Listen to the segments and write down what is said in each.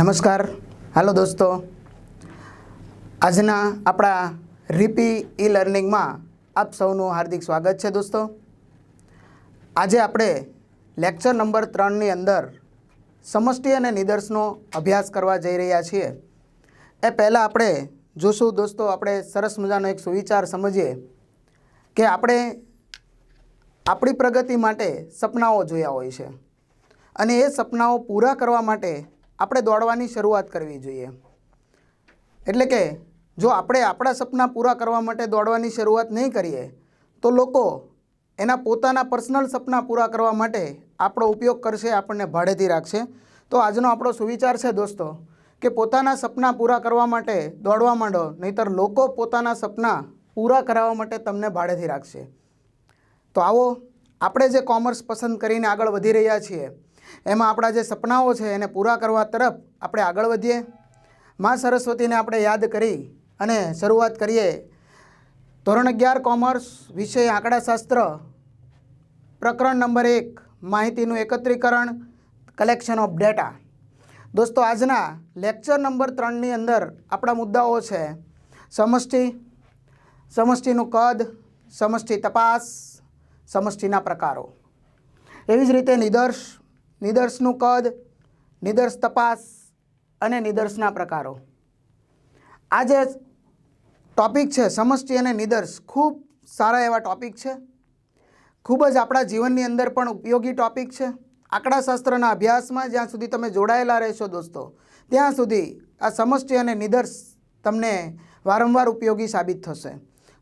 નમસ્કાર. હાલો દોસ્તો. આજના આપણા રીપી ઈ લર્નિંગમાં આપ સૌનું હાર્દિક સ્વાગત છે દોસ્તો. આજે આપણે લેક્ચર નંબર ત્રણની અંદર સમષ્ટિ અને નિદર્શનો અભ્યાસ કરવા જઈ રહ્યા છીએ. એ પહેલાં આપણે જોશું દોસ્તો, આપણે સરસ મજાનો એક સુવિચાર સમજીએ કે આપણે આપણી પ્રગતિ માટે સપનાઓ જોયા હોય છે. અને એ સપનાઓ પૂરા કરવા માટે આપણે દોડવાની શરૂઆત કરવી જોઈએ. એટલે કે, જો આપણે આપણા સપના પૂરા કરવા માટે દોડવાની શરૂઆત નહીં કરીએ, તો લોકો એના પોતાના પર્સનલ સપના પૂરા કરવા માટે આપણો ઉપયોગ કરશે, આપણને ભાડેથી રાખશે. તો આજનો આપણો સુવિચાર છે દોસ્તો, કે પોતાના સપના પૂરા કરવા માટે દોડવા માંડો, નહીંતર લોકો પોતાના સપના પૂરા કરાવવા માટે તમને ભાડેથી રાખશે. તો આવો, આપણે જે કોમર્સ પસંદ કરીને આગળ વધી રહ્યા છીએ એમાં આપણા જે સપનાઓ છે એને પૂરા કરવા તરફ આપણે આગળ વધીએ. મા સરસ્વતીને આપણે યાદ કરી અને શરૂઆત કરીએ. ધોરણ અગિયાર, કોમર્સ, વિષય આંકડાશાસ્ત્ર, પ્રકરણ નંબર એક, માહિતીનું એકત્રીકરણ, કલેક્શન ઓફ ડેટા. દોસ્તો, આજના લેક્ચર નંબર ત્રણની અંદર આપણા મુદ્દાઓ છે સમષ્ટિ, સમષ્ટિનું કદ, સમષ્ટિ તપાસ, સમષ્ટિના પ્રકારો. એવી જ રીતે નિદર્શ નિદર્શનું કદ, નિદર્શ તપાસ અને નિદર્શના પ્રકારો. આ જે ટોપિક છે સમષ્ટિ અને નિદર્શ. ખૂબ સારા એવા ટોપિક છે. ખૂબ જ આપણા જીવનની અંદર પણ ઉપયોગી ટોપિક છે. આંકડાશાસ્ત્રના અભ્યાસમાં જ્યાં સુધી તમે જોડાયેલા રહેશો દોસ્તો, ત્યાં સુધી આ સમષ્ટિ અને નિદર્શ તમને વારંવાર ઉપયોગી સાબિત થશે.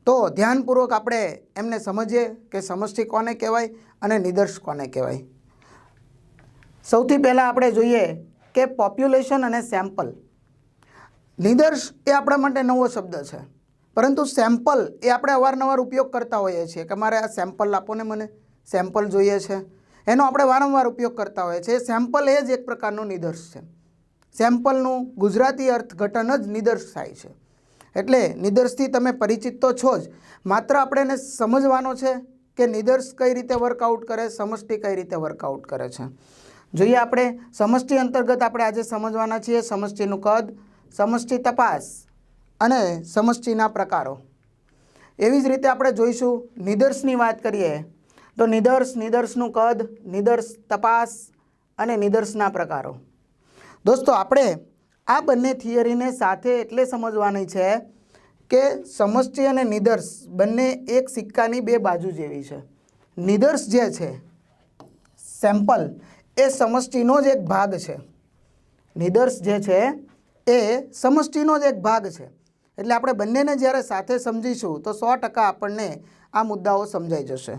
તો ધ્યાનપૂર્વક આપણે એમને સમજીએ કે સમષ્ટિ કોને કહેવાય અને નિદર્શ કોને કહેવાય. સૌથી પહેલાં આપણે જોઈએ કે પોપ્યુલેશન અને સેમ્પલ નિદર્શ એ આપણા માટે નવો શબ્દ છે. પરંતુ સેમ્પલ એ આપણે અવારનવાર ઉપયોગ કરતા હોઈએ છીએ કે મારે આ સેમ્પલ આપો ને મને. સેમ્પલ જોઈએ છે. એનો આપણે વારંવાર ઉપયોગ કરતા હોઈએ છીએ. સેમ્પલ એ જ એક પ્રકારનો નિદર્શ છે. સેમ્પલનું ગુજરાતી અર્થઘટન જ નિદર્શ થાય છે. એટલે નિદર્શથી તમે પરિચિત તો છો જ. માત્ર આપણે એને સમજવાનો છે કે નિદર્શ કઈ રીતે વર્કઆઉટ કરે, સમષ્ટિ કઈ રીતે વર્કઆઉટ કરે છે. જોઈએ આપણે, સમષ્ટિ અંતર્ગત આપણે આજે સમજવાના છીએ સમષ્ટિનું કદ, સમષ્ટિ તપાસ અને સમષ્ટિના પ્રકારો. એવી જ રીતે આપણે જોઈશું નિદર્શની વાત કરીએ, તો નિદર્શ, નિદર્શનું કદ, નિદર્શ તપાસ અને નિદર્શના પ્રકારો. દોસ્તો, આપણે આ બંને થિયરીને સાથે એટલે સમજવાની છે કે સમષ્ટિ અને નિદર્શ બંને એક સિક્કાની બે બાજુ જેવી છે. નિદર્શ જે છે સેમ્પલ એ સમષ્ટિનો જ એક ભાગ છે. નિદર્શ જે છે એ સમષ્ટિનો જ એક ભાગ છે. એટલે આપણે બંનેને જ્યારે સાથે સમજીશું તો સો ટકા આપણને આ મુદ્દાઓ સમજાઈ જશે.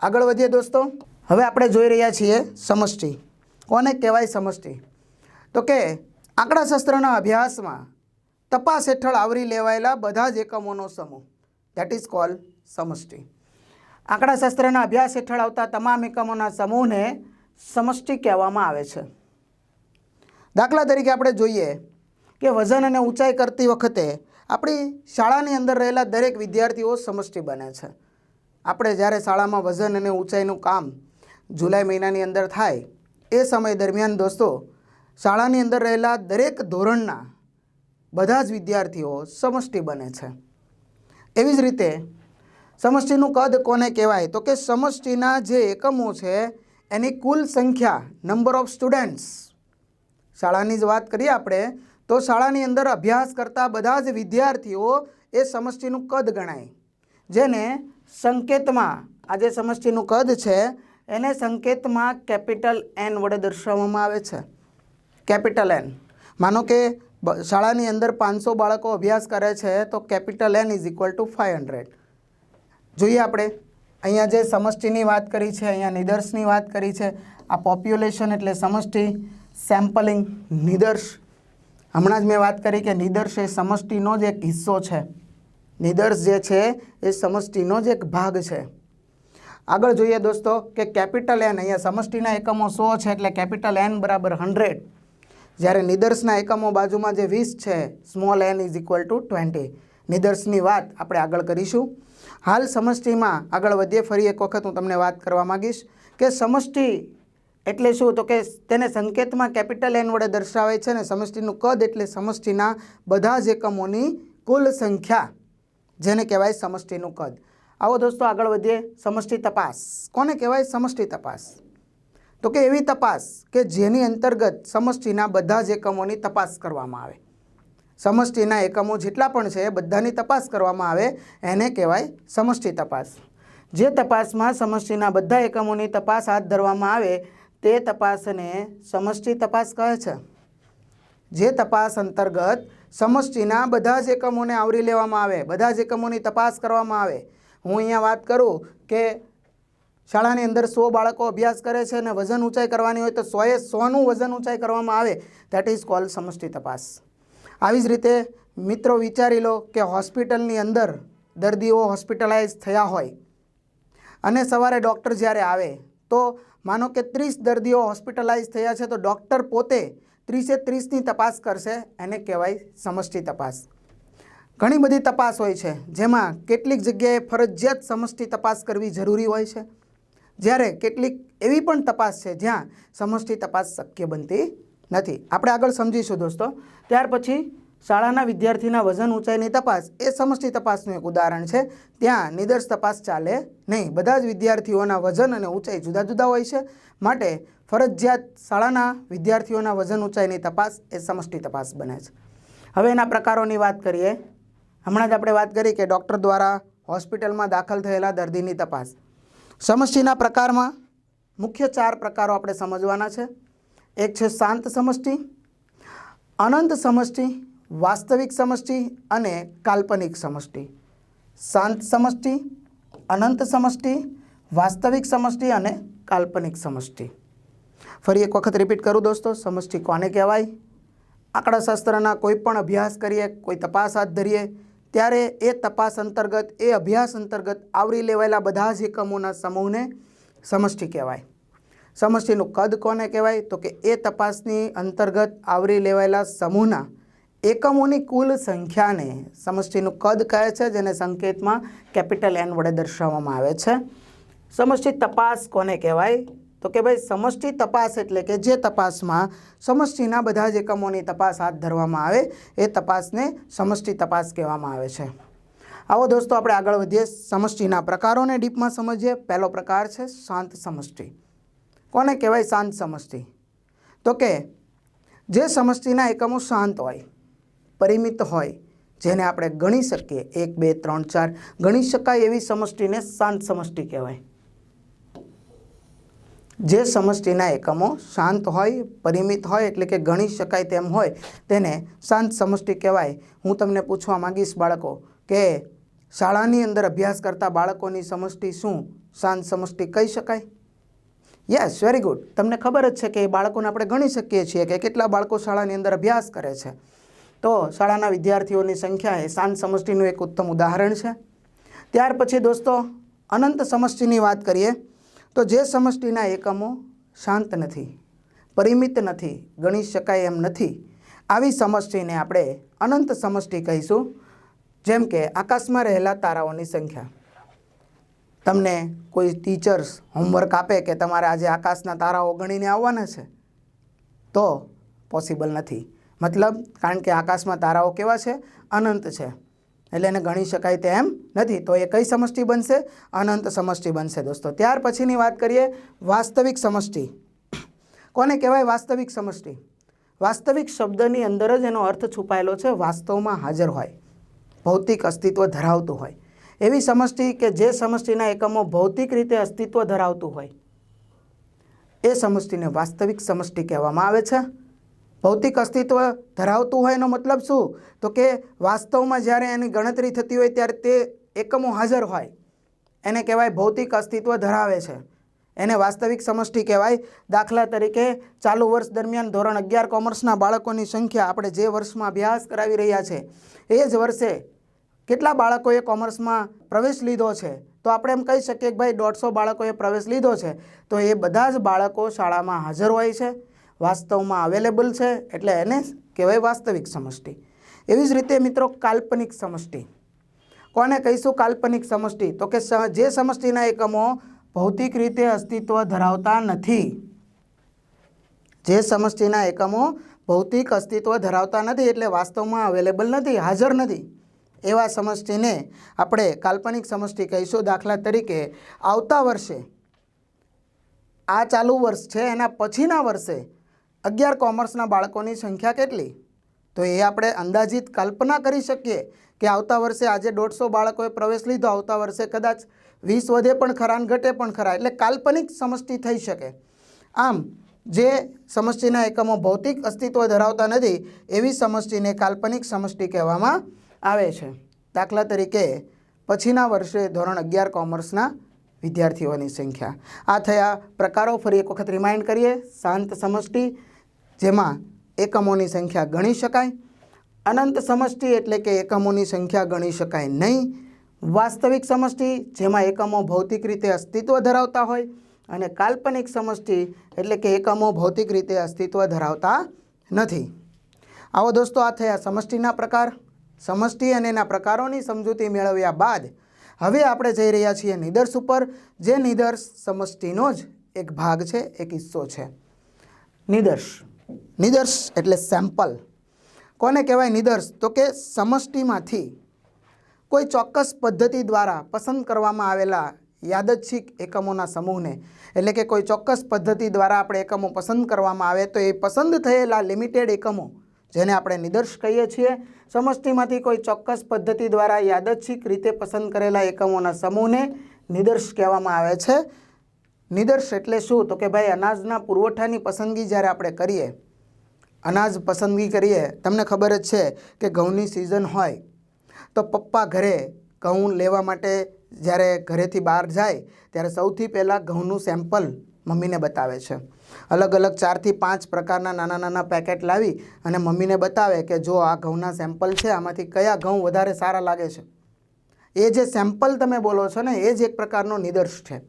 આગળ વધીએ દોસ્તો. હવે આપણે જોઈ રહ્યા છીએ સમષ્ટિ. કોને કહેવાય સમષ્ટિ? તો કે આંકડાશાસ્ત્રના અભ્યાસમાં તપાસ હેઠળ આવરી લેવાયેલા બધા જ એકમોનો સમૂહ. ધેટ ઇઝ કોલ સમષ્ટિ. આંકડાશાસ્ત્રના અભ્યાસ હેઠળ આવતા તમામ એકમોના સમૂહને સમષ્ટિ કહેવામાં આવે છે. દાખલા તરીકે આપણે જોઈએ કે વજન અને ઊંચાઈ કરતી વખતે આપણી શાળાની અંદર રહેલા દરેક વિદ્યાર્થીઓ સમષ્ટિ બને છે. આપણે જ્યારે શાળામાં વજન અને ઊંચાઈનું કામ જુલાઈ મહિનાની અંદર થાય, એ સમય દરમિયાન દોસ્તો, શાળાની અંદર રહેલા દરેક ધોરણના બધા જ વિદ્યાર્થીઓ સમષ્ટિ બને છે. એવી જ રીતે, સમષ્ટિનું કદ કોને કહેવાય? તો કે સમષ્ટિના જે એકમો છે એની કુલ સંખ્યા નંબર ઓફ સ્ટુડન્ટ્સ શાળાની જ વાત કરીએ આપણે, તો શાળાની અંદર અભ્યાસ કરતા બધા જ વિદ્યાર્થીઓ એ સમષ્ટિનું કદ ગણાય. જેને સંકેતમાં, આ જે સમષ્ટિનું કદ છે, એને સંકેતમાં કેપિટલ એન વડે દર્શાવવામાં આવે છે. કેપિટલ એન માનો કે શાળાની અંદર પાંચસો બાળકો અભ્યાસ કરે છે, તો capital N is equal to five hundred જોઈએ આપણે. અહીંયા જે સમષ્ટિની વાત કરી છે, અહીંયા નિદર્શની વાત કરી છે, આ પોપ્યુલેશન એટલે સમષ્ટિ સેમ્પલિંગ નિદર્શ. હમણાં જ મેં વાત કરી કે નિદર્શ એ સમષ્ટિનો જ એક હિસ્સો છે. નિદર્શ જે છે, એ સમષ્ટિનો જ એક ભાગ છે. આગળ જોઈએ દોસ્તો કે કેપિટલ એન અહીંયા સમષ્ટિના એકમો સો છે એટલે કેપિટલ એન બરાબર હંડ્રેડ જ્યારે નિદર્શના એકમો બાજુમાં જે વીસ છે small N is equal to twenty નિદર્શની વાત આપણે આગળ કરીશું. હાલ સમષ્ટિમાં આગળ વધીએ, ફરી એક વખત હું તમને વાત કરવા માગીશ કે સમષ્ટિ એટલે શું? તો કે તેને સંકેતમાં કેપિટલ એન વડે દર્શાવે છે અને સમષ્ટિનું કદ એટલે સમષ્ટિના બધા જ એકમોની કુલ સંખ્યા, જેને કહેવાય સમષ્ટિનું કદ. આવો દોસ્તો, આગળ વધીએ. સમષ્ટિ તપાસ. કોને કહેવાય સમષ્ટિ તપાસ? તો કે એવી તપાસ કે જેની અંતર્ગત સમષ્ટિના બધા જ એકમોની તપાસ કરવામાં આવે. સમષ્ટિના એકમો જેટલા પણ છે, બધાની તપાસ કરવામાં આવે, એને કહેવાય સમષ્ટિ તપાસ. જે તપાસમાં સમષ્ટિના બધા એકમોની તપાસ હાથ ધરવામાં આવે, તે તપાસને સમષ્ટિ તપાસ કહે છે. જે તપાસ અંતર્ગત સમષ્ટિના બધા જ એકમોને આવરી લેવામાં આવે, બધા જ એકમોની તપાસ કરવામાં આવે. હું અહીંયા વાત કરું કે શાળાની અંદર સો બાળકો અભ્યાસ કરે છે અને વજન ઊંચાઈ કરવાની હોય તો સોએ સોનું વજન ઊંચાઈ કરવામાં આવે. દેટ ઇઝ કોલ સમષ્ટિ તપાસ. આવી જ રીતે મિત્રો વિચારી લો કે હોસ્પિટલની અંદર દર્દીઓ હોસ્પિટલાઇઝ થયા હોય અને સવારે ડૉક્ટર જ્યારે આવે, તો માનો કે ત્રીસ દર્દીઓ હોસ્પિટલાઇઝ થયા છે, તો ડૉક્ટર પોતે ત્રીસે ત્રીસની તપાસ કરશે, એને કહેવાય સમષ્ટિ તપાસ. ઘણી બધી તપાસ હોય છે, જેમાં કેટલીક જગ્યાએ ફરજિયાત સમષ્ટિ તપાસ કરવી જરૂરી હોય છે. જ્યારે કેટલીક એવી પણ તપાસ છે, જ્યાં સમષ્ટિ તપાસ શક્ય બનતી નથી. આપણે આગળ સમજીશું દોસ્તો. ત્યાર પછી શાળાના વિદ્યાર્થીના વજન ઊંચાઈની તપાસ એ સમષ્ટિ તપાસનું એક ઉદાહરણ છે. ત્યાં નિદર્શ તપાસ ચાલે નહીં. બધા જ વિદ્યાર્થીઓના વજન અને ઊંચાઈ જુદા જુદા હોય છે. માટે ફરજિયાત શાળાના વિદ્યાર્થીઓના વજન ઊંચાઈની તપાસ એ સમષ્ટિ તપાસ બને છે. હવે એના પ્રકારોની વાત કરીએ. હમણાં જ આપણે વાત કરી કે ડૉક્ટર દ્વારા હોસ્પિટલમાં દાખલ થયેલા દર્દીની તપાસ. સમષ્ટિના પ્રકારમાં મુખ્ય ચાર પ્રકારો આપણે સમજવાના છે. એક છે શાંત સમષ્ટિ, અનંત સમષ્ટિ, વાસ્તવિક સમષ્ટિ અને કાલ્પનિક સમષ્ટિ. શાંત સમષ્ટિ, અનંત સમષ્ટિ, વાસ્તવિક સમષ્ટિ અને કાલ્પનિક સમષ્ટિ. ફરી એક વખત રિપીટ કરું દોસ્તો, સમષ્ટિ કોને કહેવાય? આંકડાશાસ્ત્રના કોઈ પણ અભ્યાસ કરીએ, કોઈ તપાસ હાથ ધરીએ, ત્યારે એ તપાસ અંતર્ગત, એ અભ્યાસ અંતર્ગત આવરી લેવાયેલા બધા જ એકમોના સમૂહને સમષ્ટિ કહેવાય. સમષ્ટિનું કદ કોને કહેવાય? તો કે એ તપાસની અંતર્ગત આવરી લેવાયેલા સમૂહના એકમોની કુલ સંખ્યાને સમષ્ટિનું કદ કહે છે, જેને સંકેતમાં કેપિટલ એન વડે દર્શાવવામાં આવે છે. સમષ્ટિ તપાસ કોને કહેવાય? તો કે ભાઈ સમષ્ટિ તપાસ એટલે કે જે તપાસમાં સમષ્ટિના બધા જ એકમોની તપાસ હાથ ધરવામાં આવે, એ તપાસને સમષ્ટિ તપાસ કહેવામાં આવે છે. આવો દોસ્તો, આપણે આગળ વધીએ. સમષ્ટિના પ્રકારોને ડીપમાં સમજીએ. પહેલો પ્રકાર છે શાંત સમષ્ટિ. કોને કહેવાય શાંત સમષ્ટિ? તો કે જે સમષ્ટિના એકમો શાંત હોય, પરિમિત હોય, જેને આપણે ગણી શકીએ, એક, બે, ત્રણ, ચાર, ગણી શકાય એવી સમષ્ટિને શાંત સમષ્ટિ કહેવાય. જે સમષ્ટિના એકમો શાંત હોય, પરિમિત હોય, એટલે કે ગણી શકાય તેમ હોય, તેને શાંત સમષ્ટિ કહેવાય. હું તમને પૂછવા માંગીશ બાળકો કે શાળાની અંદર અભ્યાસ કરતા બાળકોની સમષ્ટિ શું? શાંત સમષ્ટિ કહી શકાય? યસ વેરી ગુડ તમને ખબર જ છે કે એ બાળકોને આપણે ગણી શકીએ છીએ કે કેટલા બાળકો શાળાની અંદર અભ્યાસ કરે છે. તો શાળાના વિદ્યાર્થીઓની સંખ્યા એ શાંત સમષ્ટિનું એક ઉત્તમ ઉદાહરણ છે. ત્યાર પછી દોસ્તો, અનંત સમષ્ટિની વાત કરીએ, તો જે સમષ્ટિના એકમો શાંત નથી, પરિમિત નથી, ગણી શકાય એમ નથી, આવી સમષ્ટિને આપણે અનંત સમષ્ટિ કહીશું. જેમ કે આકાશમાં રહેલા તારાઓની સંખ્યા. તમને કોઈ ટીચર્સ હોમવર્ક આપે કે તમારે આજે આકાશના તારાઓ ગણીને આવવાના છે? તો પોસિબલ નથી. મતલબ કારણ કે આકાશમાં તારાઓ કેવા છે? અનંત છે. એટલે એને ગણી શકાય તેમ નથી. તો એ કઈ સમષ્ટિ બનશે? અનંત સમષ્ટિ બનશે દોસ્તો. ત્યાર પછીની વાત કરીએ વાસ્તવિક સમષ્ટિ. કોને કહેવાય વાસ્તવિક સમષ્ટિ? વાસ્તવિક શબ્દની અંદર જ એનો અર્થ છુપાયેલો છે વાસ્તવમાં હાજર હોય. ભૌતિક અસ્તિત્વ ધરાવતું હોય. એવી સમષ્ટિ કે જે સમષ્ટિના એકમો ભૌતિક રીતે અસ્તિત્વ ધરાવતું હોય. એ સમષ્ટિને વાસ્તવિક સમષ્ટિ કહેવામાં આવે છે. ભૌતિક અસ્તિત્વ ધરાવતું હોય એનો મતલબ શું? તો કે વાસ્તવમાં જ્યારે એની ગણતરી થતી હોય ત્યારે તે એકમો હાજર હોય. એને કહેવાય ભૌતિક અસ્તિત્વ ધરાવે છે. એને વાસ્તવિક સમષ્ટિ કહેવાય. દાખલા તરીકે ચાલુ વર્ષ દરમિયાન ધોરણ અગિયાર કોમર્સના બાળકોની સંખ્યા આપણે જે વર્ષમાં અભ્યાસ કરાવી રહ્યા છે, એ જ વર્ષે કેટલા બાળકોએ કોમર્સમાં પ્રવેશ લીધો છે? તો આપણે એમ કહી શકીએ કે ભાઈ દોઢસો બાળકોએ પ્રવેશ લીધો છે. તો એ બધા જ બાળકો શાળામાં હાજર હોય છે, વાસ્તવમાં અવેલેબલ છે, એટલે એને કહેવાય વાસ્તવિક સમષ્ટિ. એવી જ રીતે મિત્રો કાલ્પનિક સમષ્ટિ. કોને કહીશું કાલ્પનિક સમષ્ટિ? તો કે જે સમષ્ટિના એકમો ભૌતિક રીતે અસ્તિત્વ ધરાવતા નથી, જે સમષ્ટિના એકમો ભૌતિક અસ્તિત્વ ધરાવતા નથી, એટલે વાસ્તવમાં અવેલેબલ નથી, હાજર નથી. એવા સમષ્ટિને આપણે કાલ્પનિક સમષ્ટિ કહીશું. દાખલા તરીકે આવતા વર્ષે, આ ચાલુ વર્ષ છે, એના પછીના વર્ષે અગિયાર કોમર્સના બાળકોની સંખ્યા કેટલી? તો એ આપણે અંદાજિત કલ્પના કરી શકીએ કે આવતા વર્ષે આજે દોઢસો બાળકોએ પ્રવેશ લીધો, આવતા વર્ષે કદાચ વીસ વધે પણ ખરા ઘટે પણ ખરા. એટલે કાલ્પનિક સમષ્ટિ થઈ શકે. આમ, જે સમષ્ટિના એકમો ભૌતિક અસ્તિત્વ ધરાવતા નથી, એવી સમષ્ટિને કાલ્પનિક સમષ્ટિ કહેવામાં આવે છે. દાખલા તરીકે, પછીના વર્ષે ધોરણ અગિયાર કોમર્સના વિદ્યાર્થીઓની સંખ્યા. આ થયા પ્રકારો ફરી એક વખત રિમાઇન્ડ કરીએ. શાંત સમષ્ટિ, જેમાં એકમોની સંખ્યા ગણી શકાય. અનંત સમષ્ટિ એટલે કે એકમોની સંખ્યા ગણી શકાય નહીં. વાસ્તવિક સમષ્ટિ, જેમાં એકમો ભૌતિક રીતે અસ્તિત્વ ધરાવતા હોય અને કાલ્પનિક સમષ્ટિ એટલે કે એકમો ભૌતિક રીતે અસ્તિત્વ ધરાવતા નથી. આવો દોસ્તો, આ થયા સમષ્ટિના પ્રકાર. સમષ્ટિ અને એના પ્રકારોની સમજૂતી મેળવ્યા બાદ હવે આપણે જઈ રહ્યા છીએ નિદર્શ ઉપર, જે નિદર્શ સમષ્ટિનો જ એક ભાગ છે, એક હિસ્સો છે. નિદર્શ. નિદર્શ એટલે સેમ્પલ કોને કહેવાય નિદર્શ? તો કે સમષ્ટિમાંથી કોઈ ચોક્કસ પદ્ધતિ દ્વારા પસંદ કરવામાં આવેલા યાદચ્છિક એકમોના સમૂહને, એટલે કે કોઈ ચોક્કસ પદ્ધતિ દ્વારા આપણે એકમો પસંદ કરવામાં આવે, તો એ પસંદ થયેલા લિમિટેડ એકમો, જેને આપણે નિદર્શ કહીએ છીએ સમષ્ટિમાંથી કોઈ ચોક્કસ પદ્ધતિ દ્વારા યાદચ્છિક રીતે પસંદ કરેલા એકમોના સમૂહને નિદર્શ કહેવામાં આવે છે. નિદર્શ એટલે શું? તો કે ભાઈ, અનાજના પુરવઠાની પસંદગી જ્યારે આપણે કરીએ, અનાજ પસંદગી કરીએ, તમને ખબર જ છે કે ઘઉંની સિઝન હોય, તો પપ્પા ઘરે ઘઉં લેવા માટે જ્યારે ઘરેથી બહાર જાય, ત્યારે સૌથી પહેલાં ઘઉંનું સેમ્પલ મમ્મીને બતાવે છે. અલગ અલગ ચારથી પાંચ પ્રકારના નાના નાના પેકેટ લાવી અને મમ્મીને બતાવે કે જો આ ઘઉંના સેમ્પલ છે, આમાંથી કયા ઘઉં વધારે સારા લાગે છે. એ જે સેમ્પલ તમે બોલો છો ને, એ જ એક પ્રકારનો નિદર્શ છે.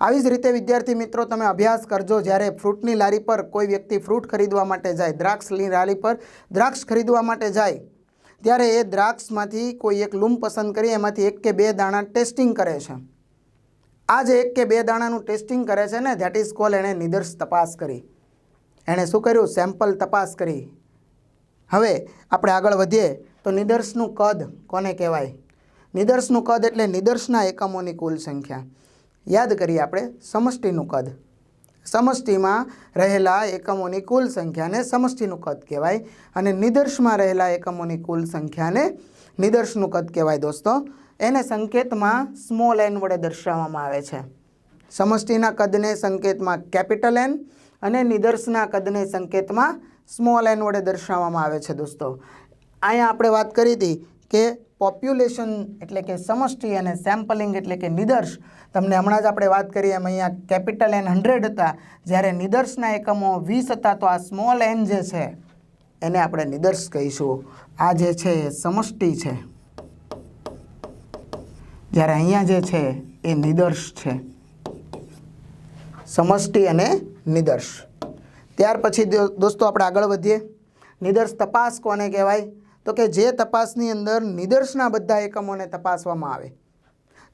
આવી જ રીતે વિદ્યાર્થી મિત્રો, તમે અભ્યાસ કરજો જ્યારે ફ્રૂટની લારી પર કોઈ વ્યક્તિ ફ્રૂટ ખરીદવા માટે જાય, દ્રાક્ષની લારી પર દ્રાક્ષ ખરીદવા માટે જાય, ત્યારે એ દ્રાક્ષમાંથી કોઈ એક લૂમ પસંદ કરી, એમાંથી એક કે બે દાણા ટેસ્ટિંગ કરે છે. આ જે એક કે બે દાણાનું ટેસ્ટિંગ કરે છે ને ધેટ ઇઝ કોલ એણે નિદર્શ તપાસ કરી. એણે શું કર્યું? સેમ્પલ તપાસ કરી. હવે આપણે આગળ વધીએ. તો નિદર્શનું કદ કોને કહેવાય? નિદર્શનું કદ એટલે નિદર્શના એકમોની કુલ સંખ્યા. યાદ કરીએ આપણે સમષ્ટિનું કદ. સમષ્ટિમાં રહેલા એકમોની કુલ સંખ્યાને સમષ્ટિનું કદ કહેવાય. અને નિદર્શમાં રહેલા એકમોની કુલ સંખ્યાને નિદર્શનું કદ કહેવાય દોસ્તો. એને સંકેતમાં સ્મોલ એન વડે દર્શાવવામાં આવે છે. સમષ્ટિના કદને સંકેતમાં કેપિટલ એન અને નિદર્શના કદને સંકેતમાં સ્મોલ એન વડે દર્શાવવામાં આવે છે દોસ્તો. અહીંયા આપણે વાત કરી હતી કે પોપ્યુલેશન એટલે કે સમષ્ટિ અને સેમ્પલિંગ એટલે કે નિદર્શ. તમને હમણાં જ આપણે વાત કરી એમ અહીંયા કેપિટલ એન હંડ્રેડ હતા. જ્યારે નિદર્શના એકમો વીસ હતા તો આ સ્મોલ એન જે છે, એને આપણે નિદર્શ કહીશું. આ જે છે સમષ્ટિ છે. જ્યારે અહીંયા જે છે એ નિદર્શ છે. સમષ્ટિ અને નિદર્શ. ત્યાર પછી દોસ્તો આપણે આગળ વધીએ. નિદર્શ તપાસ કોને કહેવાય? તો કે જે તપાસની અંદર નિદર્શના બધા એકમોને તપાસવામાં આવે.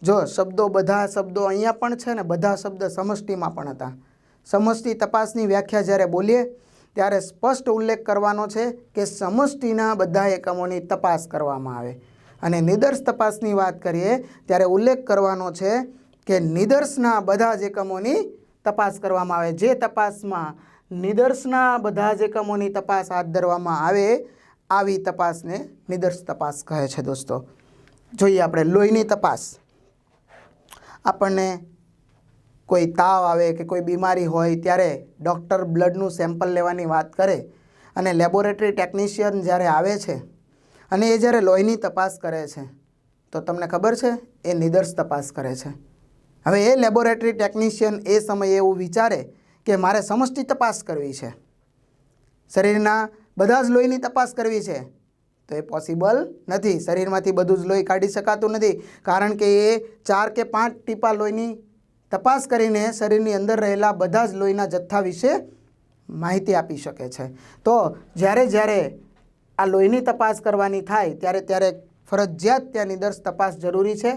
જો શબ્દો બધા શબ્દો અહીંયા પણ છે ને બધા શબ્દ સમષ્ટિમાં પણ હતા. સમષ્ટિ તપાસની વ્યાખ્યા જ્યારે બોલીએ, ત્યારે સ્પષ્ટ ઉલ્લેખ કરવાનો છે કે સમષ્ટિના બધા એકમોની તપાસ કરવામાં આવે. અને નિદર્શ તપાસની વાત કરીએ, ત્યારે ઉલ્લેખ કરવાનો છે કે નિદર્શના બધા જ એકમોની તપાસ કરવામાં આવે. જે તપાસમાં નિદર્શના બધા જ એકમોની તપાસ હાથ ધરવામાં આવે, આવી તપાસને નિદર્શ તપાસ કહે છે દોસ્તો. જોઈએ આપણે લોહીની તપાસ. આપણને કોઈ તાવ આવે કે કોઈ બીમારી હોય ત્યારે ડૉક્ટર બ્લડનું સેમ્પલ લેવાની વાત કરે અને લેબોરેટરી ટેકનિશિયન જ્યારે આવે છે અને એ જ્યારે લોહીની તપાસ કરે છે, તો તમને ખબર છે, એ નિદર્શ તપાસ કરે છે. હવે એ લેબોરેટરી ટેકનિશિયન એ સમયે એવું વિચારે કે મારે સમષ્ટિ તપાસ કરવી છે. શરીરના બધા જ લોહીની તપાસ કરવી છે. તો એ પોસિબલ નથી. શરીરમાંથી બધું જ લોહી કાઢી શકાતું નથી. કારણ કે એ ચાર કે પાંચ ટીપા લોહીની તપાસ કરીને શરીરની અંદર રહેલા બધા જ લોહીના જથ્થા વિશે માહિતી આપી શકે છે. તો જ્યારે જ્યારે આ લોહીની તપાસ કરવાની થાય ત્યારે ત્યારે ફરજિયાત ત્યાં નિદર્શ તપાસ જરૂરી છે.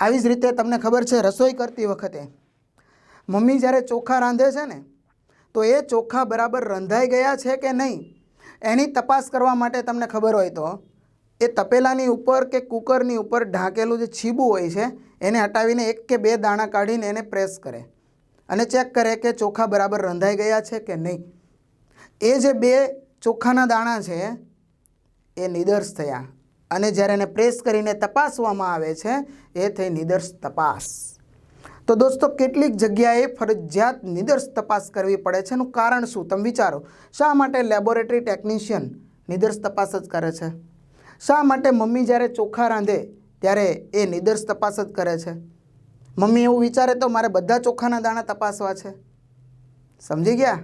આવી જ રીતે તમને ખબર છે, રસોઈ કરતી વખતે મમ્મી જ્યારે ચોખા રાંધે છે ને, તો એ ચોખા બરાબર રંધાઈ ગયા છે કે નહીં, એની તપાસ કરવા માટે તમને ખબર હોય તો, એ તપેલાની ઉપર કે કુકરની ઉપર ઢાંકેલું જે છીબું હોય છે, એને હટાવીને એક કે બે દાણા કાઢીને એને પ્રેસ કરે અને ચેક કરે કે ચોખા બરાબર રંધાઈ ગયા છે કે નહીં. એ જે બે ચોખાના દાણા છે એ નિદર્શ થયા. અને જ્યારે એને પ્રેસ કરીને તપાસવામાં આવે છે, એ થઈ નિદર્શ તપાસ. તો દોસ્તો, કેટલીક જગ્યાએ ફરજિયાત નિદર્શ તપાસ કરવી પડે છે એનું કારણ શું? તમે વિચારો, શા માટે લેબોરેટરી ટેકનિશિયન નિદર્શ તપાસ જ કરે છે? શા માટે મમ્મી જ્યારે ચોખા રાંધે, ત્યારે એ નિદર્શ તપાસ જ કરે છે? મમ્મી એવું વિચારે તો મારે બધા ચોખાના દાણા તપાસવા છે. સમજી ગયા?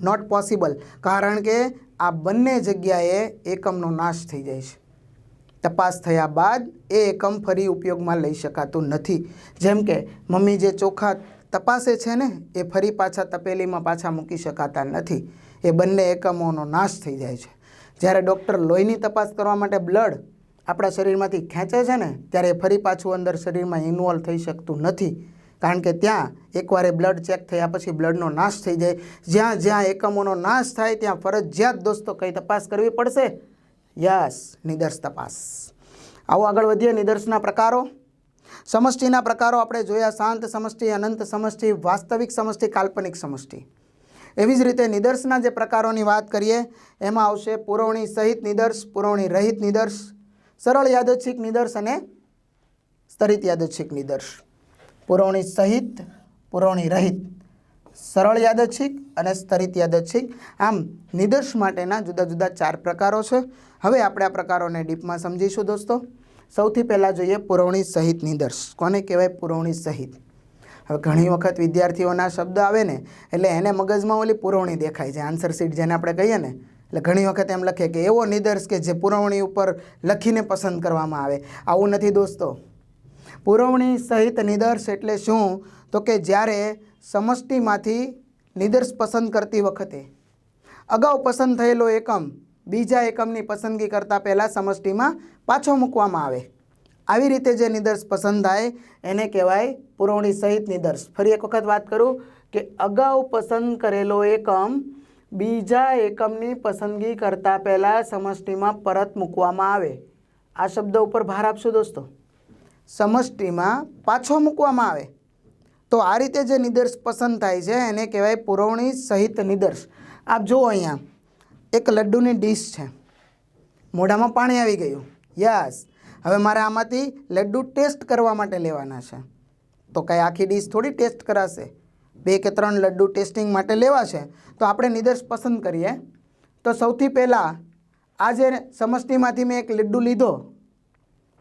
નોટ પોસિબલ કારણ કે આ બંને જગ્યાએ એકમનો નાશ થઈ જાય છે. તપાસ થયા બાદ એ એકમ ફરી ઉપયોગમાં લઈ શકાતું નથી. જેમ કે, મમ્મી જે ચોખા તપાસે છે ને, એ ફરી પાછા તપેલીમાં પાછા મૂકી શકાતા નથી. એ બંને એકમોનો નાશ થઈ જાય છે. જ્યારે ડૉક્ટર લોહીની તપાસ કરવા માટે બ્લડ આપણા શરીરમાંથી ખેંચે છે ને, ત્યારે એ ફરી પાછું અંદર શરીરમાં ઇન્વોલ્વ થઈ શકતું નથી. કારણ કે ત્યાં એકવાર એ બ્લડ ચેક થયા પછી બ્લડનો નાશ થઈ જાય. જ્યાં જ્યાં એકમોનો નાશ થાય, ત્યાં ફરજિયાત દોસ્તો કંઈ તપાસ કરવી પડશે? યસ, નિદર્શ તપાસ. આવો આગળ વધીએ નિદર્શના પ્રકારો. સમષ્ટિના પ્રકારો આપણે જોયા, શાંત સમષ્ટિ, અનંત સમષ્ટિ, વાસ્તવિક સમષ્ટિ, કાલ્પનિક સમષ્ટિ. એવી જ રીતે નિદર્શના જે પ્રકારોની વાત કરીએ, એમાં આવશે પુરવણી સહિત નિદર્શ, પુરવણી રહિત નિદર્શ, સરળ યાદચ્છિક નિદર્શ અને સ્તરિત યાદચ્છિક નિદર્શ. પુરવણી સહિત પુરવણી રહિત. સરળ યાદચ્છિક અને સ્તરિત યાદચ્છિક. આમ, નિદર્શ માટેના જુદા જુદા ચાર પ્રકારો છે. હવે આપણે આ પ્રકારોને ડીપમાં સમજીશું દોસ્તો. સૌથી પહેલાં જોઈએ પુરવણી સહિત નિદર્શ. કોને કહેવાય પુરવણી સહિત? હવે ઘણી વખત વિદ્યાર્થીઓના શબ્દ આવે ને, એટલે એને મગજમાં ઓલી પુરવણી દેખાય છે. આન્સર શીટ જેને આપણે કહીએ ને, એટલે ઘણી વખત એમ લખે કે એવો નિદર્શ કે જે પુરવણી ઉપર લખીને પસંદ કરવામાં આવે. આવું નથી દોસ્તો. પુરવણી સહિત નિદર્શ એટલે શું? તો કે જ્યારે સમષ્ટિમાંથી નિદર્શ પસંદ કરતી વખતે. અગાઉ પસંદ થયેલો એકમ બીજા એકમની પસંદગી કરતાં પહેલાં સમષ્ટિમાં પાછો મૂકવામાં આવે. આવી રીતે જે નિદર્શ પસંદ થાય, એને કહેવાય પુરવણી સહિત નિદર્શ. ફરી એક વખત વાત કરું કે અગાઉ પસંદ કરેલો એકમ બીજા એકમની પસંદગી કરતાં પહેલાં સમષ્ટિમાં પરત મૂકવામાં આવે. આ શબ્દ ઉપર ભાર આપશું દોસ્તો? સમષ્ટિમાં પાછો મૂકવામાં આવે. તો આ રીતે જે નિદર્શ પસંદ થાય છે, એને કહેવાય પુરવણી સહિત નિદર્શ. આપ જુઓ અહીંયા, એક લડ્ડુની ડીશ છે. મોઢામાં પાણી આવી ગયું. યસ, હવે મારે આમાંથી લડ્ડુ ટેસ્ટ કરવા માટે લેવાના છે. તો કાંઈ આખી ડીશ થોડી ટેસ્ટ કરાશે? બે કે ત્રણ લડ્ડુ ટેસ્ટિંગ માટે લેવા છે તો આપણે નિદર્શ પસંદ કરીએ. તો સૌથી પહેલાં આ જે સમષ્ટિમાંથી મેં એક લડ્ડુ લીધો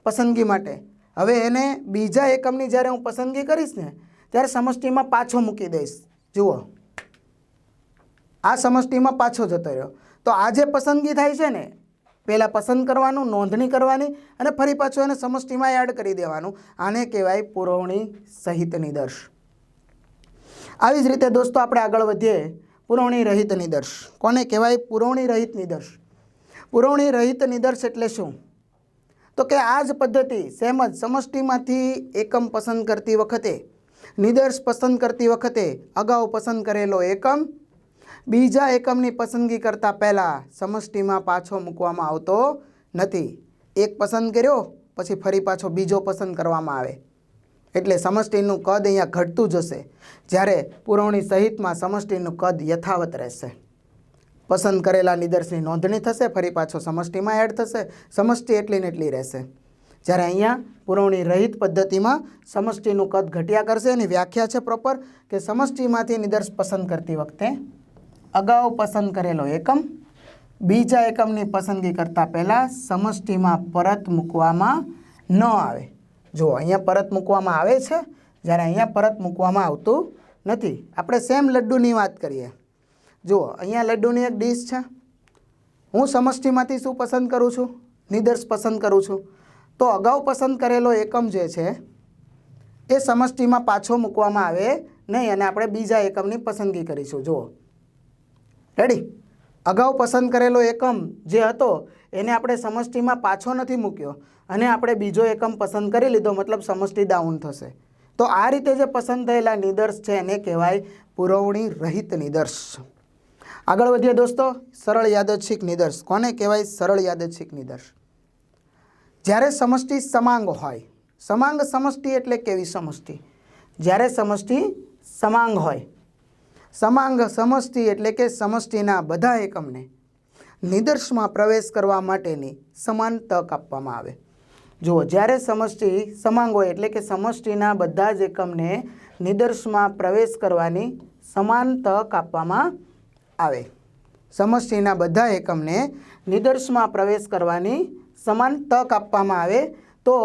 પસંદગી માટે. હવે એને બીજા એકમની જ્યારે હું પસંદગી કરીશ ને, ત્યારે સમષ્ટિમાં પાછો મૂકી દઈશ. જુઓ. આ સમષ્ટિમાં પાછો જતો રહ્યો. તો આ જે પસંદગી થાય છે ને, પહેલાં પસંદ કરવાનું, નોંધણી કરવાની અને ફરી પાછું એને સમષ્ટિમાં એડ કરી દેવાનું. આને કહેવાય પુરવણી સહિત નિદર્શ. આવી જ રીતે દોસ્તો આપણે આગળ વધીએ. પુરવણી રહિત નિદર્શ. કોને કહેવાય પુરવણી રહિત નિદર્શ? પુરવણી રહિત નિદર્શ એટલે શું? તો કે આ જ પદ્ધતિ સેમ જ સમષ્ટિમાંથી એકમ પસંદ કરતી વખતે, નિદર્શ પસંદ કરતી વખતે અગાઉ પસંદ કરેલો એકમ, બીજા એકમની પસંદગી કરતાં પહેલાં સમષ્ટિમાં પાછો મૂકવામાં આવતો નથી. એક પસંદ કર્યો, પછી ફરી પાછો બીજો પસંદ કરવામાં આવે. એટલે સમષ્ટિનું કદ અહીંયા ઘટતું જશે, જ્યારે પુરવણી સહિતમાં સમષ્ટિનું કદ યથાવત રહેશે. પસંદ કરેલા નિદર્શની નોંધણી થશે, ફરી પાછો સમષ્ટિમાં એડ થશે, સમષ્ટિ એટલી ને એટલી રહેશે. જ્યારે અહીંયા પુરવણી રહિત પદ્ધતિમાં સમષ્ટિનું કદ ઘટ્યા કરશે, એની વ્યાખ્યા છે પ્રોપર કે સમષ્ટિમાંથી નિદર્શ પસંદ કરતી વખતે અગાઉ પસંદ કરેલો એકમ, બીજા એકમની પસંદગી કરતાં પહેલાં સમષ્ટિમાં પરત મૂકવામાં ન આવે. જુઓ, અહીંયા પરત મૂકવામાં આવે છે, જ્યારે અહીંયા પરત મૂકવામાં આવતું નથી. આપણે સેમ લડ્ડુની વાત કરીએ. જુઓ, અહીંયા લડ્ડુની એક ડીશ છે. હું સમષ્ટિમાંથી શું પસંદ કરું છું? નિદર્શ પસંદ કરું છું. તો અગાઉ પસંદ કરેલો એકમ જે છે, એ સમષ્ટિમાં પાછો મૂકવામાં આવે નહીં, અને આપણે બીજા એકમની પસંદગી કરીશું. જુઓ. રેડી અગાઉ પસંદ કરેલો એકમ જે હતો, એને આપણે સમષ્ટિમાં પાછો નથી મૂક્યો, અને આપણે બીજો એકમ પસંદ કરી લીધો, મતલબ સમષ્ટિ ડાઉન થશે. તો આ રીતે જે પસંદ થયેલા નિદર્શ છે, એને કહેવાય પુરવણી રહિત નિદર્શ. આગળ વધીએ દોસ્તો, સરળ યાદચ્છિક નિદર્શ. કોને કહેવાય સરળ યાદચ્છિક નિદર્શ? જ્યારે સમષ્ટિ સમાંગ હોય, સમાંગ સમષ્ટિ એટલે કેવી સમષ્ટિ? જ્યારે સમષ્ટિ સમાંગ હોય, સમાંગ સમષ્ટિ એટલે કે સમષ્ટિના બધા એકમને નિદર્શમાં પ્રવેશ કરવા માટેની સમાન તક આપવામાં આવે. જુઓ, જ્યારે સમષ્ટિ સમાંગ હોય એટલે કે સમષ્ટિના બધા જ એકમને નિદર્શમાં પ્રવેશ કરવાની સમાન તક આપવામાં આવે. સમષ્ટિના બધા એકમને નિદર્શમાં પ્રવેશ કરવાની સમાન તક આપવામાં આવે તો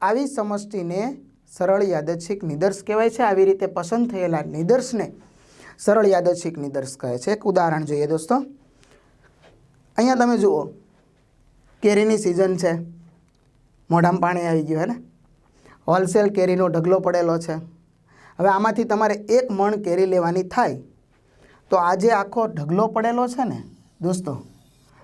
આવી સમષ્ટિને સરળ યાદચ્છિક નિદર્શ કહેવાય છે. આવી રીતે પસંદ થયેલા નિદર્શને સરળ યાદચ્છિક નિદર્શ કહે છે. એક ઉદાહરણ જોઈએ દોસ્તો. અહીંયા તમે જુઓ, કેરીની સિઝન છે. મોઢામાં પાણી આવી ગયું, હે ને? હોલસેલ કેરીનો ઢગલો પડેલો છે. હવે આમાંથી તમારે એક મણ કેરી લેવાની થાય. તો આ જે આખો ઢગલો પડેલો છે ને, દોસ્તો?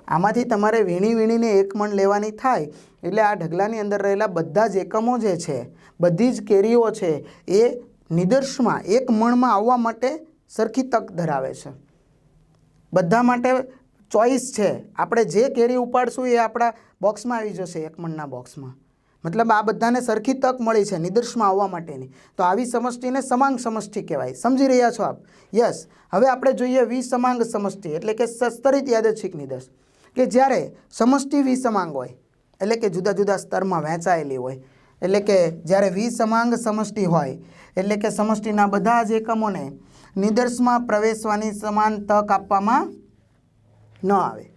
આમાંથી તમારે વીણી વીણીને એક મણ લેવાની થાય, એટલે આ ઢગલાની અંદર રહેલા બધા જ એકમો જે છે, બધી જ કેરીઓ છે, એ નિદર્શમાં એક મણમાં આવવા માટે સરખી તક ધરાવે છે. બધા માટે ચોઈસ છે. આપણે જે કેરી ઉપાડશું એ આપણા બોક્સમાં આવી જશે એક મણના બોક્સમાં. મતલબ આ બધાને સરખી તક મળી છે નિદર્શમાં આવવા માટેની. તો આવી સમષ્ટિને સમાંગ સમષ્ટિ કહેવાય. સમજી રહ્યા છો આપ? યસ. હવે આપણે જોઈએ વિસમાંગ સમષ્ટિ, એટલે કે સ્તરિત યાદચ્છિક નિદર્શ. કે જ્યારે સમષ્ટિ વિસમાંગ હોય, એટલે કે જુદા જુદા સ્તરમાં વહેંચાયેલી હોય, એટલે કે જ્યારે વિસમાંગ સમષ્ટિ હોય, એટલે કે સમષ્ટિના બધા જ એકમોને નિદર્શમાં પ્રવેશવાની સમાન તક આપવામાં ન આવે.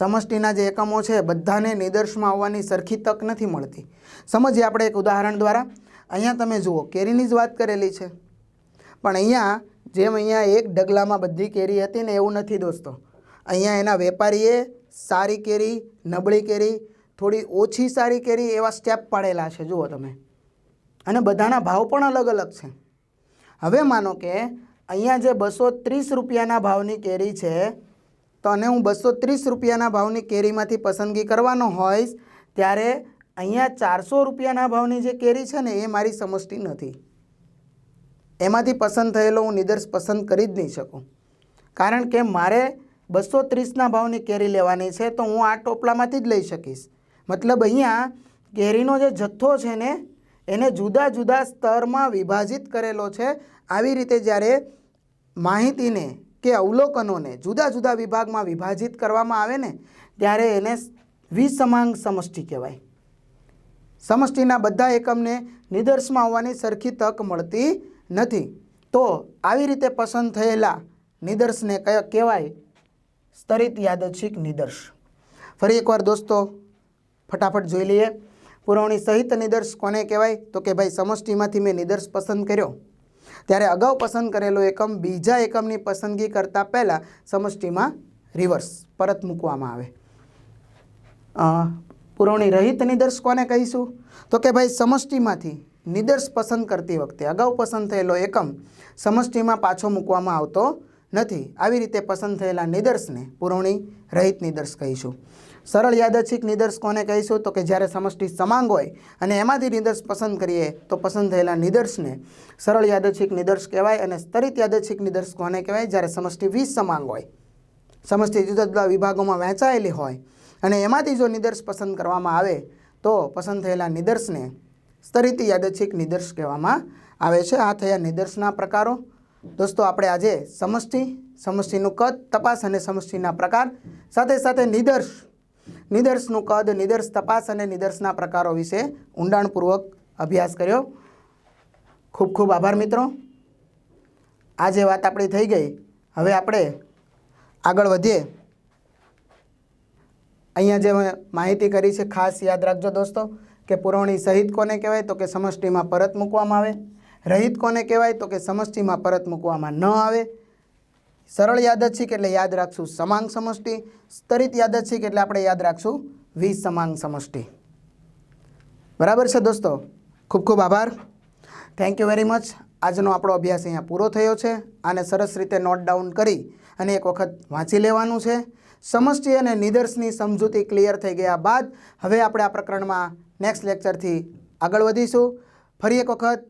સમષ્ટિના જે એકમો છે, બધાને નિદર્શમાં આવવાની સરખી તક નથી મળતી. સમજીએ આપણે એક ઉદાહરણ દ્વારા. અહીંયા તમે જુઓ, કેરીની જ વાત કરેલી છે. પણ અહીંયા જેમ અહીંયા એક ઢગલામાં બધી કેરી હતી ને એવું નથી દોસ્તો. અહીંયા એના વેપારીએ સારી કેરી, નબળી કેરી, થોડી ઓછી સારી કેરી એવા સ્ટેપ પાડેલા છે, જુઓ તમે. અને બધાના ભાવ પણ અલગ અલગ છે. હવે માનો કે અહીંયા જે બસો ત્રીસ રૂપિયાના ભાવની કેરી છે તો અને હું બસો ત્રીસ રૂપિયાના ભાવની કેરીમાંથી પસંદગી કરવાનો હોઈશ, ત્યારે અહીંયા ચારસો રૂપિયાના ભાવની જે કેરી છે ને, એ મારી સમષ્ટિ નથી. એમાંથી પસંદ થયેલો હું નિદર્શ પસંદ કરી જ નહીં શકું. કારણ કે મારે બસો ત્રીસના ભાવની કેરી લેવાની છે, તો હું આ ટોપલામાંથી જ લઈ શકીશ. મતલબ અહીંયા કેરીનો જે જથ્થો છે ને, એને જુદા જુદા સ્તરમાં વિભાજિત કરેલો છે. આવી રીતે જ્યારે માહિતીને કે અવલોકનોને જુદા જુદા વિભાગમાં વિભાજિત કરવામાં આવે ને, ત્યારે એને વિસમાંગ સમષ્ટિ કહેવાય. સમષ્ટિના બધા એકમને નિદર્શમાં આવવાની સરખી તક મળતી નથી. તો આવી રીતે પસંદ થયેલા નિદર્શને કયા, કહેવાય સ્તરિત યાદચ્છિક નિદર્શ. ફરી એકવાર દોસ્તો, ફટાફટ જોઈ લઈએ. પુરવણી સહિત નિદર્શ કોને કહેવાય? તો કે ભાઈ, સમષ્ટિમાંથી મેં નિદર્શ પસંદ કર્યો. ત્યારે અગાઉ પસંદ કરેલો એકમ બીજા એકમની પસંદગી કરતાં પહેલાં સમષ્ટિમાં રિવર્સ પરત મૂકવામાં આવે. પુરવણી રહિત નિદર્શ કોને કહીશું? તો કે ભાઈ સમષ્ટિમાંથી નિદર્શ પસંદ કરતી વખતે, અગાઉ પસંદ થયેલો એકમ સમષ્ટિમાં પાછો મૂકવામાં આવતો નથી. આવી રીતે પસંદ થયેલા નિદર્શને પુરવણી રહિત નિદર્શ કહીશું. સરળ યાદચ્છિક નિદર્શ કોને કહીશું? તો કે જ્યારે સમષ્ટિ સમાંગ હોય અને એમાંથી નિદર્શ પસંદ કરીએ તો પસંદ થયેલા નિદર્શને સરળ યાદચ્છિક નિદર્શ કહેવાય અને સ્તરિત યાદચ્છિક નિદર્શ કોને કહેવાય? જ્યારે સમષ્ટિ વીસ સમાંગ હોય. સમષ્ટિ જુદા જુદા વિભાગોમાં વહેંચાયેલી હોય અને એમાંથી જો નિદર્શ પસંદ કરવામાં આવે તો પસંદ થયેલા નિદર્શને સ્તરિત યાદચ્છિક નિદર્શ કહેવામાં આવે છે. આ થયા નિદર્શના પ્રકારો. દોસ્તો, આપણે આજે સમષ્ટિ, સમષ્ટિનું કદ, તપાસ અને સમષ્ટિના પ્રકાર, સાથે સાથે નિદર્શ. નિદર્શનું કદ, નિદર્શ, તપાસ અને નિદર્શના પ્રકારો વિશે ઊંડાણપૂર્વક અભ્યાસ કર્યો. ખૂબ ખૂબ આભાર મિત્રો. આજે વાત આપણી થઈ ગઈ, હવે આપણે આગળ વધીએ. અહીંયા જે માહિતી કરી છે, ખાસ યાદ રાખજો દોસ્તો, કે પુરવણી સહિત કોને કહેવાય? તો કે સમષ્ટિમાં પરત મૂકવામાં આવે. રહિત કોને કહેવાય? તો કે સમષ્ટિમાં પરત મૂકવામાં ન આવે. સરળ યાદચ્છિક એટલે યાદ રાખશું સમાંગ સમષ્ટિ. સ્તરિત યાદચ્છિક એટલે આપણે યાદ રાખશું વિસમાંગ સમષ્ટિ. બરાબર છે દોસ્તો? ખૂબ ખૂબ આભાર. થેન્ક યુ વેરી મચ આજનો આપણો અભ્યાસ અહીંયા પૂરો થયો છે આને સરસ રીતે નોટ ડાઉન કરી અને એક વખત વાંચી લેવાનું છે. સમષ્ટિ અને નિદર્શની સમજૂતી ક્લિયર થઈ ગયા બાદ હવે આપણે આ પ્રકરણમાં નેક્સ્ટ લેક્ચરથી આગળ વધીશું. ફરી એક વખત